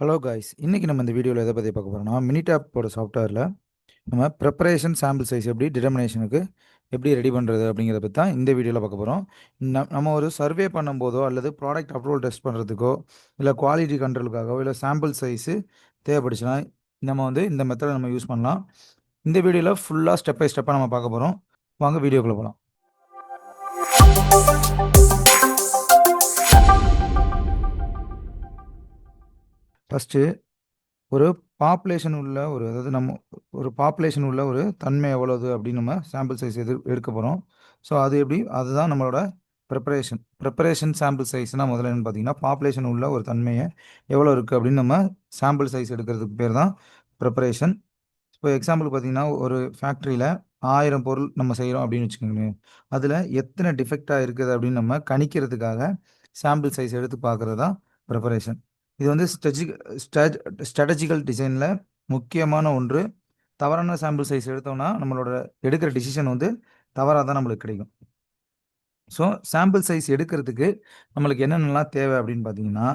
Hello guys இன்றைக்கி நம்ம இந்த வீடியோவில் எதை பற்றி பார்க்க போகிறோம்னா மினிடாப்போட சாஃப்ட்வேரில் நம்ம ப்ரிப்பரேஷன் சாம்பிள் சைஸ் எப்படி டிட்டர்மினேஷனுக்கு எப்படி ரெடி பண்ணுறது அப்படிங்கிறத பற்றி தான் இந்த வீடியோவில் பார்க்க போகிறோம் நம்ம ஒரு சர்வே பண்ணும்போதோ அல்லது ப்ராடக்ட் அப்ரூவல் டெஸ்ட் பண்ணுறதுக்கோ இல்லை குவாலிட்டி கண்ட்ரோலுக்காகவோ இல்லை சாம்பிள் சைஸு தேவைப்படுச்சுன்னா நம்ம வந்து இந்த மெத்தடை நம்ம யூஸ் பண்ணலாம். இந்த வீடியோவில் ஃபுல்லாக ஸ்டெப் பை ஸ்டெப்பாக நம்ம பார்க்க போகிறோம் வாங்க வீடியோக்குள்ளே போகலாம் ஃபஸ்ட்டு ஒரு பாப்புலேஷன் உள்ள ஒரு அதாவது நம்ம ஒரு பாப்புலேஷன் உள்ள ஒரு தன்மை எவ்வளவு அப்படின்னு நம்ம சாம்பிள் சைஸ் எது எடுக்க போகிறோம் ஸோ அது எப்படி? அதுதான் நம்மளோட ப்ரிப்பரேஷன் ப்ரிப்பரேஷன் சாம்பிள் சைஸ்னால் முதல்ல என்னன்னு பார்த்தீங்கன்னா பாப்புலேஷன் உள்ள ஒரு தன்மையை எவ்வளோ இருக்குது அப்படின்னு நம்ம சாம்பிள் சைஸ் எடுக்கிறதுக்கு பேர் தான் ப்ரிப்பரேஷன் இப்போ எக்ஸாம்பிள் பார்த்தீங்கன்னா ஒரு ஃபேக்ட்ரியில் ஆயிரம் பொருள் நம்ம செய்கிறோம் அப்படின்னு வச்சுக்கோங்களேன். அதில் எத்தனை டிஃபெக்டாக இருக்குது அப்படின்னு நம்ம கணிக்கிறதுக்காக சாம்பிள் சைஸ் எடுத்து பார்க்குறது தான் ப்ரிப்பரேஷன் இது வந்து ஸ்ட்ரெஜிக் ஸ்ட்ராட்டஜிக்கல் டிசைனில் முக்கியமான ஒன்று. தவறான சாம்பிள் சைஸ் எடுத்தோம்னா நம்மளோட எடுக்கிற டிசிஷன் வந்து தவறாக தான் நம்மளுக்கு கிடைக்கும். ஸோ சாம்பிள் சைஸ் எடுக்கிறதுக்கு நம்மளுக்கு என்னென்னலாம் தேவை அப்படின்னு பார்த்தீங்கன்னா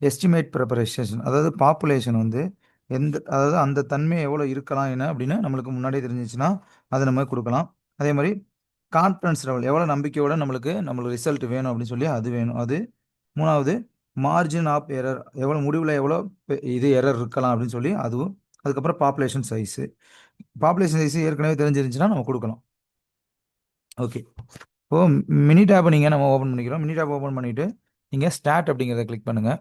எஸ்டிமேட் ப்ரிப்பரேஷன் அதாவது பாப்புலேஷன் வந்து எந்த அதாவது அந்த தன்மை எவ்வளோ இருக்கலாம் என்ன அப்படின்னு நம்மளுக்கு முன்னாடியே தெரிஞ்சிச்சுன்னா அதை நம்ம கொடுக்கலாம். அதே மாதிரி கான்ஃபிடன்ஸ் லெவல் எவ்வளோ நம்பிக்கையோட நம்மளுக்கு நம்மளுக்கு ரிசல்ட் வேணும் அப்படின்னு சொல்லி அது வேணும். அது மூணாவது மார்ஜின் ஆஃப் எரர் எவ்வளோ முடிவில் எவ்வளோ இது எரர் இருக்கலாம் அப்படின்னு சொல்லி அதுவும் அதுக்கப்புறம் பாப்புலேஷன் சைஸு பாப்புலேஷன் சைஸ் ஏற்கனவே தெரிஞ்சிருந்துச்சுன்னா நம்ம கொடுக்கலாம். ஓகே இப்போது மினி டேப்பை நீங்கள் நம்ம ஓப்பன் பண்ணிக்கிறோம். மினி டேப் ஓப்பன் பண்ணிவிட்டு நீங்கள் ஸ்டார்ட் அப்படிங்கிறத கிளிக் பண்ணுங்கள்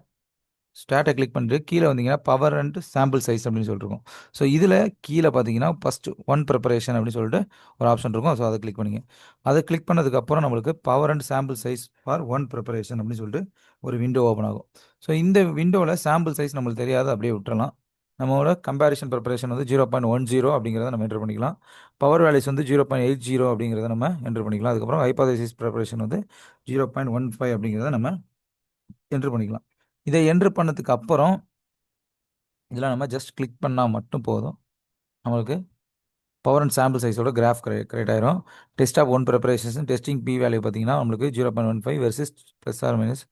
ஸ்டார்ட்டை கிளிக் பண்ணிட்டு கீழே வந்தீங்கன்னா பவர் அண்ட் சாம்பிள் சைஸ் அப்படின்னு சொல்லிருக்கோம். ஸோ இதில் கீழே பார்த்தீங்கன்னா ஃபஸ்ட்டு ஒன் ப்ரிப்பரேஷன் அப்படின்னு சொல்லிட்டு ஒரு ஆப்ஷன் இருக்கும். ஸோ அதை கிளிக் பண்ணிங்க. அதை கிளிக் பண்ணதுக்கப்புறம் நம்மளுக்கு power and sample size for one preparation அப்படின்னு சொல்லிட்டு ஒரு விண்டோ ஓப்பன் ஆகும். ஸோ இந்த விண்டோவில் சாம்பிள் சைஸ் நம்மளுக்கு தெரியாது அப்படியே விட்டுறலாம். நம்மளோட கம்பேரிஷன் ப்ரிப்பரேஷன் வந்து ஜீரோ பாயிண்ட் ஒன் ஜீரோ அப்படிங்கிறத நம்ம என்ட்ரு பண்ணிக்கலாம். பவர் வேல்யூஸ் வந்து ஜீரோ பாயிண்ட் எயிட் ஜீரோ அப்படிங்கிறத நம்ம என்ட்ரு பண்ணிக்கலாம். அதுக்கப்புறம் ஹைபாதைசிஸ் ப்ரிப்பரேஷன் வந்து ஜீரோ பாயிண்ட் ஒன் ஃபைவ் அப்படிங்கிறத நம்ம என்ட்ரு பண்ணிக்கலாம். இதை என்ட்ரு பண்ணதுக்கு அப்புறம் இதில் நம்ம ஜஸ்ட் கிளிக் பண்ணால் மட்டும் போதும். நம்மளுக்கு பவர் அண்ட் சாம்பிள் சைஸோட கிராஃப் கிரே கிரியேட் ஆயிரும். Test of one preparations testing P value பார்த்தீங்கன்னா நம்மளுக்கு zero point one five versus plus or minus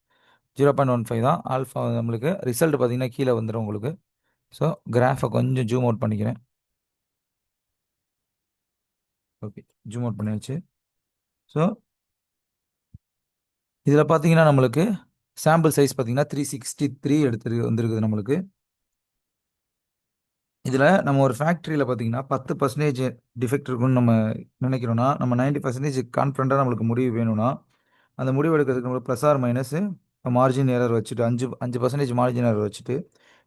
zero point one five தான். ஆல்ஃபா நம்மளுக்கு ரிசல்ட் பார்த்தீங்கன்னா கீழே வந்துடும் உங்களுக்கு. ஸோ கிராஃபை கொஞ்சம் ஜூம் அவுட் பண்ணிக்கிறேன். ஓகே ஜூம் அவுட் பண்ணியாச்சு. ஸோ இதில் பார்த்தீங்கன்னா நம்மளுக்கு சாம்பிள் சைஸ் பார்த்தீங்கன்னா த்ரீ சிக்ஸ்டி த்ரீ எடுத்து வந்துருக்குது நம்மளுக்கு. இதில் நம்ம ஒரு ஃபேக்ட்ரியில் பார்த்தீங்கன்னா பத்து பர்சன்டேஜ் டிஃபெக்ட் இருக்குன்னு நம்ம நினைக்கிறோன்னா நம்ம நைன்டி பர்சன்டேஜ் கான்ஃபிடண்ட்டாக நம்மளுக்கு முடிவு வேணும்னா அந்த முடிவு எடுக்கிறதுக்கு நம்மளுக்கு plus or minus margin error வச்சுட்டு அஞ்சு அஞ்சு பர்சன்டேஜ் மார்ஜின் ஏரர் வச்சுட்டு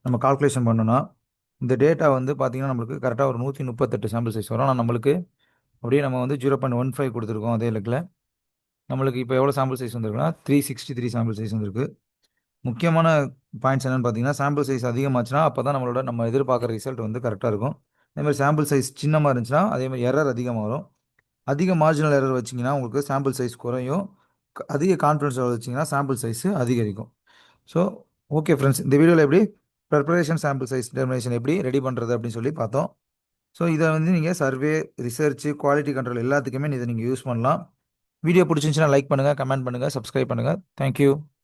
நம்ம கால்குலேஷன் பண்ணோன்னா இந்த டேட்டா வந்து பார்த்திங்கன்னா நம்மளுக்கு கரெக்டாக ஒரு நூற்றி முப்பத்தெட்டு சாம்பிள் சைஸ் வரும். ஆனால் நம்மளுக்கு அப்படியே நம்ம வந்து ஜீரோ பாயிண்ட் ஒன் ஃபைவ் கொடுத்துருக்கோம் அதே இலக்கில் நம்மளுக்கு இப்போ எவ்வளோ சாம்பிள் சைஸ் வந்திருக்குன்னா three sixty three sample size வந்திருக்கு. முக்கியமான பாயிண்ட்ஸ் என்னென்னு பார்த்தீங்கன்னா சாம்பிள் சைஸ் அதிகமாச்சுன்னா அப்போ தான் நம்மளோட நம்ம எதிர்பார்க்குற ரிசல்ட் வந்து கரெக்டாக இருக்கும். அதேமாதிரி சாம்பிள் சைஸ் சின்னமாக இருந்துச்சுன்னா அதேமாதிரி எரர் அதிகமாக வரும். அதிக மார்ஜினல் எரர் வச்சிங்கன்னா உங்களுக்கு சாம்பிள் சைஸ் குறையும். அதிக கான்ஃபிடன்ஸ் வச்சிங்கன்னா சாம்பிள் சைஸு அதிகரிக்கும். ஸோ ஓகே ஃப்ரெண்ட்ஸ் இந்த வீடியோவில் எப்படி ப்ரிப்பரேஷன் சாம்பிள் சைஸ் டெர்மினேஷன் எப்படி ரெடி பண்ணுறது அப்படின்னு சொல்லி பார்த்தோம். ஸோ இதை வந்து நீங்கள் சர்வே ரிசர்ச் குவாலிட்டி கண்ட்ரோல் எல்லாத்துக்குமே இதை நீங்கள் யூஸ் பண்ணலாம். வீடியோ பிடிச்சிருந்துச்சுன்னா லைக் பண்ணுங்கள் கமெண்ட் பண்ணுங்கள் சப்ஸ்கிரைப் பண்ணுங்கள் தேங்க்யூ